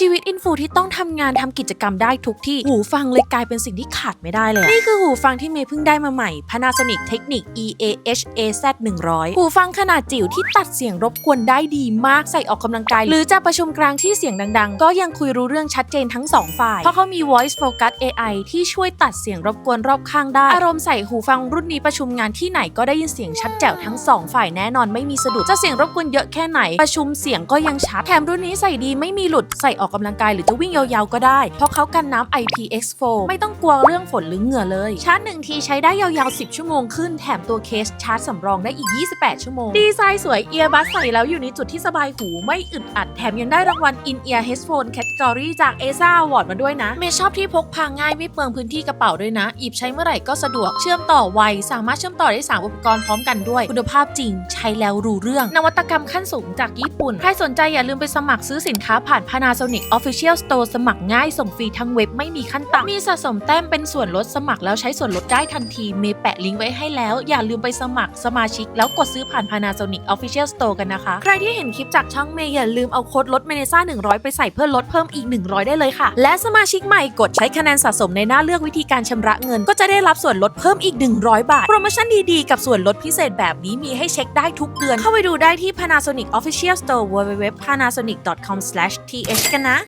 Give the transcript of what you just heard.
ชีวิตอินฟูที่ต้องทำงานทำกิจกรรมได้ทุกที่ หูฟังเลยกลายเป็นสิ่งที่ขาดไม่ได้เลยอะนี่คือหูฟังที่เมย์เพิ่งได้มาใหม่ Panasonic Technic EAH AZ 100หูฟังขนาดจิ๋วที่ตัดเสียงรบกวนได้ดีมากใส่ออกกำลังกาย หรือจะประชุมกลางที่เสียงดัง ๆ ก็ยังคุยรู้เรื่องชัดเจนทั้งสองฝ่าย เพราะเขามี Voice Focus AI ที่ช่วยตัดเสียงรบกวนรอบข้างได้ อารมณ์ใส่หูฟังรุ่นนี้ประชุมงานที่ไหนก็ได้ยินเสียงชัดแจ๋วทั้งสองฝ่ายแน่นอนไม่มีสะดุดจะเสียงรบกวนเยอะแค่ไหน ประชุมเสียงก็ยังชัดแถมรุ่นนี้ใส่ดีไม่มีหลุดใส่ออกกำลังกายหรือจะวิ่งยาวๆก็ได้ เพราะเขากันน้ำ IPX4 ไม่ต้องกลัวเรื่องฝนหรือเหงื่อเลย ชาร์จหนึ่งทีใช้ได้ยาวๆ 10 ชั่วโมงขึ้น แถมตัวเคสชาร์จสำรองได้อีก 28 ชั่วโมง ดีไซน์สวยเอียร์บัสใส่แล้วอยู่ในจุดที่สบายหูไม่อึดอัด แถมยังได้รางวัล In Ear Headphone Category จาก ESA Award มาด้วยนะ เมย์ชอบที่พกพาง่ายไม่เปลืองพื้นที่กระเป๋าด้วยนะหยิบใช้เมื่อไหร่ก็สะดวกเชื่อมต่อไวสามารถเชื่อมต่อได้สามอุปกรณ์พร้อมกันด้วย คุณภาพจริง ใช้แล้วรู้เรื่อง นวัตกรรมขั้นสูงจากญี่ปุ่นใครสนใจอย่าลืมไปสมัครซื้อสินค้าผ่าน Panasonic Official Store สมัครง่ายส่งฟรีทั้งเว็บไม่มีขั้นต่ำมีสะสมแต้มเป็นส่วนลดสมัครแล้วใช้ส่วนลดได้ทันที เมย์แปะลิงก์ไว้ให้แล้ว อย่าลืมไปสมัครสมาชิก แล้วกดซื้อผ่าน Panasonic Official Store กันนะคะ ใครที่เห็นคลิปจากช่องเมย์อย่าลืมเอาโค้ดลดเมเนซ่า100 ไปใส่เพื่อลดเพิ่มอีก 100 ได้เลยค่ะ และสมาชิกใหม่กดใช้คะแนนสะสมในหน้าเลือกวิธีการชำระเงิน ก็จะได้รับส่วนลดเพิ่มอีก 100 บาท โปรโมชั่นดีๆ กับส่วนลดพิเศษแบบนี้มีให้เช็คได้ทุกเดือน เข้าไปดูได้ที่ Panasonic Official Store www.panasonic.com/th กันนะ